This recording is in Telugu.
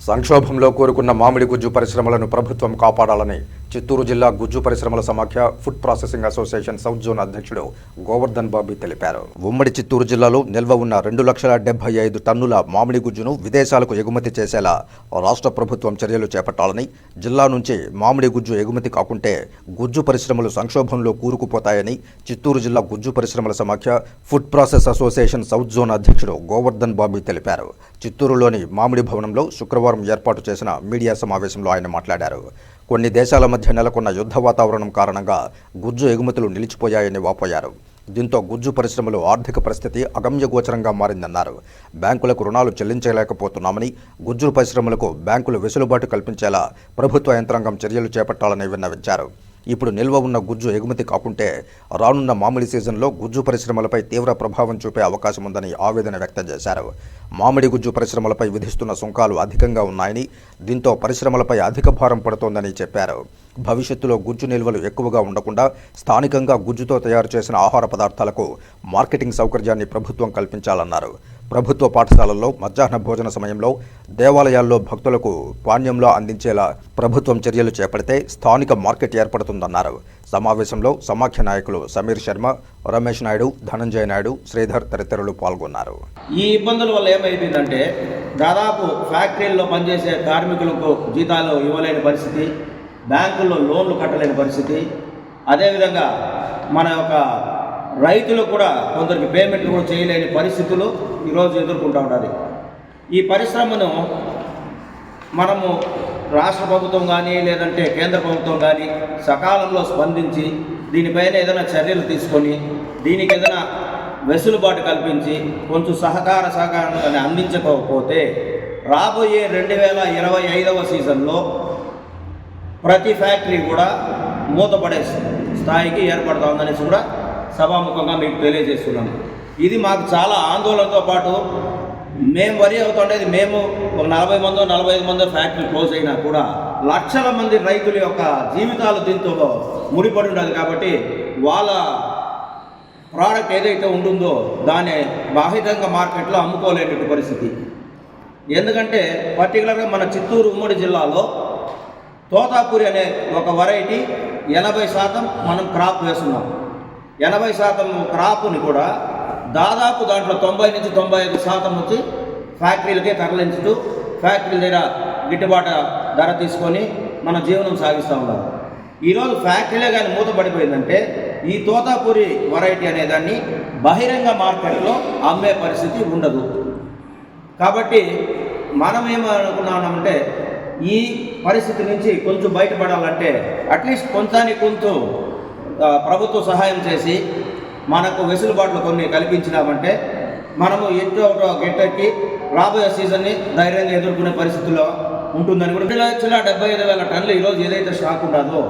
సంక్షోభంలో కోరుకున్న మామిడి గుజ్జు పరిశ్రమలను ప్రభుత్వం కాపాడాలని చిత్తూరు జిల్లా గుజ్జు పరిశ్రమల సమాఖ్య food processing association south zone అధ్యక్షుడు గోవర్ధన్ బాబీ తెలిపారు. ఉమ్మడి చిత్తూరు జిల్లాలో నిల్వ ఉన్న రెండు లక్షల డెబ్బై ఐదు టన్నుల మామిడి గుజ్జును విదేశాలకు ఎగుమతి చేసేలా రాష్ట్ర ప్రభుత్వం చర్యలు చేపట్టాలని జిల్లా నుంచి మామిడి గుజ్జు ఎగుమతి కాకుంటే గుజ్జు పరిశ్రమలు సంక్షోభంలో కూరుకుపోతాయని చిత్తూరు జిల్లా గుజ్జు పరిశ్రమల సమాఖ్య food process association south zone అధ్యక్షుడు గోవర్ధన్ బాబీ తెలిపారు. చిత్తూరులోని మామిడి భవనంలో శుక్రవారం ఏర్పాటు చేసిన మీడియా సమావేశంలో ఆయన మాట్లాడారు. కొన్ని దేశాల మధ్య నెలకొన్న యుద్ధ వాతావరణం కారణంగా గుజ్జు ఎగుమతులు నిలిచిపోయాయని వాపోయారు. దీంతో గుజ్జు పరిశ్రమలు ఆర్థిక పరిస్థితి అగమ్యగోచరంగా మారిందన్నారు. బ్యాంకులకు రుణాలు చెల్లించలేకపోతున్నామని గుజ్జు పరిశ్రమలకు బ్యాంకులు వెసులుబాటు కల్పించేలా ప్రభుత్వ యంత్రాంగం చర్యలు చేపట్టాలని విన్నవించారు. ఇప్పుడు నిల్వ ఉన్న గుజ్జు ఎగుమతి కాకుంటే రానున్న మామిడి సీజన్లో గుజ్జు పరిశ్రమలపై తీవ్ర ప్రభావం చూపే అవకాశం ఉందని ఆవేదన వ్యక్తం చేశారు. మామిడి గుజ్జు పరిశ్రమలపై విధిస్తున్న సుంకాలు అధికంగా ఉన్నాయని దీంతో పరిశ్రమలపై అధిక భారం పడుతోందని చెప్పారు. భవిష్యత్తులో గుజ్జు నిల్వలు ఎక్కువగా ఉండకుండా స్థానికంగా గుజ్జుతో తయారు చేసిన ఆహార పదార్థాలకు మార్కెటింగ్ సౌకర్యాన్ని ప్రభుత్వం కల్పించాలన్నారు. ప్రభుత్వ పాఠశాలల్లో మధ్యాహ్న భోజన సమయంలో దేవాలయాల్లో భక్తులకు పాణ్యంలో అందించేలా ప్రభుత్వం చర్యలు చేపడితే స్థానిక మార్కెట్ ఏర్పడుతుందన్నారు. సమావేశంలో సమాఖ్య నాయకులు సమీర్ శర్మ రమేష్ నాయుడు ధనంజయ నాయుడు శ్రీధర్ తదితరులు పాల్గొన్నారు. ఈ ఇబ్బందుల వల్ల ఏమైపోయిందంటే దాదాపు ఫ్యాక్టరీల్లో పనిచేసే కార్మికులకు జీతాలు ఇవ్వలేని పరిస్థితి బ్యాంకుల్లో లోన్లు కట్టలేని పరిస్థితి. అదేవిధంగా మన యొక్క రైతులు కూడా కొందరికి పేమెంట్లు కూడా చేయలేని పరిస్థితులు ఈరోజు ఎదుర్కొంటూ ఉండాలి ఈ పరిశ్రమను మనము రాష్ట్ర ప్రభుత్వం కానీ లేదంటే కేంద్ర ప్రభుత్వం కానీ సకాలంలో స్పందించి దీనిపైన ఏదైనా చర్యలు తీసుకొని దీనికి ఏదైనా వెసులుబాటు కల్పించి కొంచెం సహకార సహకారం అందించకపోతే రాబోయే రెండు వేల ఇరవై ఐదవ సీజన్లో ప్రతి ఫ్యాక్టరీ కూడా మూతపడే స్థాయికి ఏర్పడుతుందనేసి కూడా సభాముఖంగా మీకు తెలియజేస్తున్నాను. ఇది మాకు చాలా ఆందోళనతో పాటు మేము వరి అవుతుండేది మేము ఒక నలభై మందో నలభై ఐదు మందో ఫ్యాక్టరీ క్లోజ్ అయినా కూడా లక్షల మంది రైతుల యొక్క జీవితాలు దీంతో ముడిపడి ఉండదు కాబట్టి వాళ్ళ ప్రోడక్ట్ ఏదైతే ఉంటుందో దాన్ని బాహితంగా మార్కెట్లో అమ్ముకోలేనటువంటి పరిస్థితి. ఎందుకంటే పర్టికులర్గా మన చిత్తూరు ఉమ్మడి జిల్లాలో తోతాపూరి అనే ఒక వెరైటీ ఎనభై శాతం మనం క్రాప్ వేస్తున్నాం. ఎనభై శాతం క్రాప్ని కూడా దాదాపు దాంట్లో తొంభై నుంచి తొంభై ఐదు శాతం వచ్చి ఫ్యాక్టరీలకే తరలించుతూ ఫ్యాక్టరీల దగ్గర గిట్టుబాటు ధర తీసుకొని మన జీవనం సాగిస్తూ ఉన్నాం ఈరోజు ఫ్యాక్టరీలే కానీ మూతపడిపోయిందంటే ఈ తోతాపూరి వెరైటీ అనేదాన్ని బహిరంగ మార్కెట్లో అమ్మే పరిస్థితి ఉండదు. కాబట్టి మనం ఏమనుకున్నామంటే ఈ పరిస్థితి నుంచి కొంచెం బయటపడాలంటే అట్లీస్ట్ కొంచానికి కొంచెం ప్రభుత్వ సహాయం చేసి మనకు వెసులుబాట్లు కొన్ని కల్పించినామంటే మనము ఎటో ఒకటో గెట్టెక్కి రాబోయే సీజన్ని ధైర్యంగా ఎదుర్కొనే పరిస్థితుల్లో ఉంటుందని కూడా. రెండు లక్షల డెబ్బై ఐదు వేల టన్నులు ఈరోజు ఏదైతే స్టాక్ ఉండదో